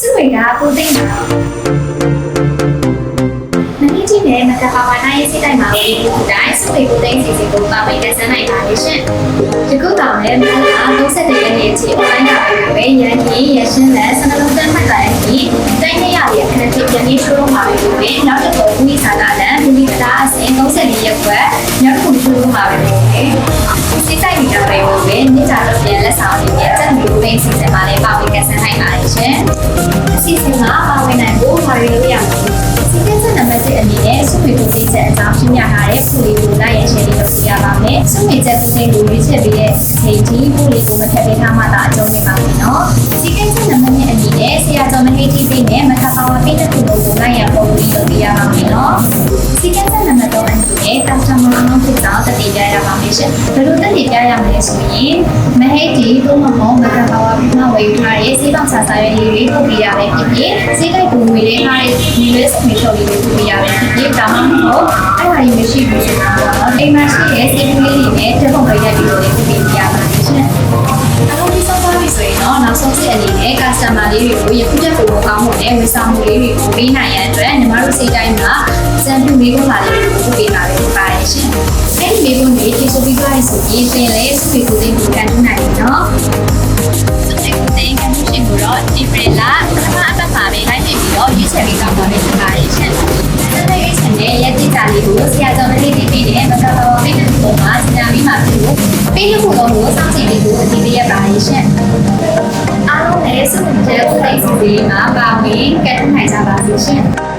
စုဝေကကိုသိန်းပါမင်းကြီးနဲ့မကပါဝါနိုင်စိတ်တိုင်းမှာဝေဒီကိုတိုင်းစုဝေကိုသိန်းစီစီကိုပါဝင်တဲ့ဇာတ်နိုင်ပါလေရှင်ဒီကုတောင်နဲ့မလာ30ရက်နေ့အထိ online ကပဲရန်ကြီးရရှင်းလက်စနလုံးတန်းမှတ်တိုင်းကြီးတိုင်းနေရရဲ့အခက်အခဲပြန်ပြီးရှိုးမှာပဲလို့ပဲနောက်တစ်ခုဝိစာနာနဲ့လူမိသားအစဉ်30ရက်ကွယ်နောက်တစ်ခုရှိုးမှာပဲလို့ပဲစိတ်တိုင်းနေတာပဲလို့ပဲနေကြတော့ပြန်လက်ဆောင်နေ စဉ်တဲ့နံပါတ်1အနေနဲ့စုဝေကိုသိချက်အကြောင်းရှင်းပြထားတဲ့ခုလေးကိုလိုက်ရရှင်းလေးလုပ်ပြရပါမယ်။စုဝေချက်ကိုသိကိုရွေးချက်ပေးတဲ့အချိန်ဒီခုလေးကိုမထည့်ပေးထားမှသာအကျုံးဝင်ပါမယ်နော်။စီကဲချက်နံပါတ်2အနေနဲ့ဆရာတော်မဟိတိပိနဲ့မခါပါဝပိတဲ့ခုကိုလိုက်ရပုံပြီးလုပ်ပြရပါမယ်နော်။စီကဲချက်နံပါတ်3အနေနဲ့ customer အလုံးဖြစ်တော့တတိပြရပါမယ်ရှင်။ဘယ်လိုတတိပြရမလဲဆိုရင်မဟိတိဘုံမမောမခါပါဝပိမဝေယူထားတဲ့စေတောင်ဆာဆာရဲ့ရေးလေးပို့ပြရမယ်ဖြစ်ဖြစ်စေတိုက်ကိုငွေလေးထားတဲ့ ဒီလေးစမီချော်လေးကိုပို့ပြရမယ်ဖြစ်ဖြစ်ဒါမှမဟုတ်အဲ့ဒါကြီးမရှိဘူးဆိုတာကတော့အိမ်မှာရှိတဲ့စေကူလေးတွေနဲ့တက်ပုံလိုက်ရပြီးတော့လည်းပို့ပြရပါမယ်ရှင်။အခုဒီဆုံးသွားပြီဆိုရင်တော့နောက်ဆုံးစစ်အနေနဲ့ customer လေးတွေကိုယခုချက်ပို့ကောင်းမှုနဲ့ဝန်ဆောင်မှုလေးတွေကိုပေးနိုင်ရန်အတွက်ညီမတို့စိတ်တိုင်းမှာစံပြမိကုန်းလာလေးတွေကိုပို့ပေးပါမယ်ဖြစ်ပါတယ်ရှင်။အဲ့ဒီမိကုန်းတွေကျေစုပြီးသွားရင်ဆိုရင်သင်လည်းစုပြီးကိုသိကိုကန်ထူးနိုင်ပြီနော်။ တိတာလေးကိုဆရာကျော်မလေးတီးပြီးတဲ့မကတော်မိတ်တူပေါ်မှာစင်ပြီးမှပြုလို့ပြီးလို့ဖို့တော့ကိုစောင့်ကြည့်ပြီးကိုအတီးပေးရပါတယ်ရှင်။အားလုံးလည်းစုပြီးတဲ့ကိုသိစီစီမှာပါဝင်ကတ်ထူးနိုင်ကြပါစေရှင်။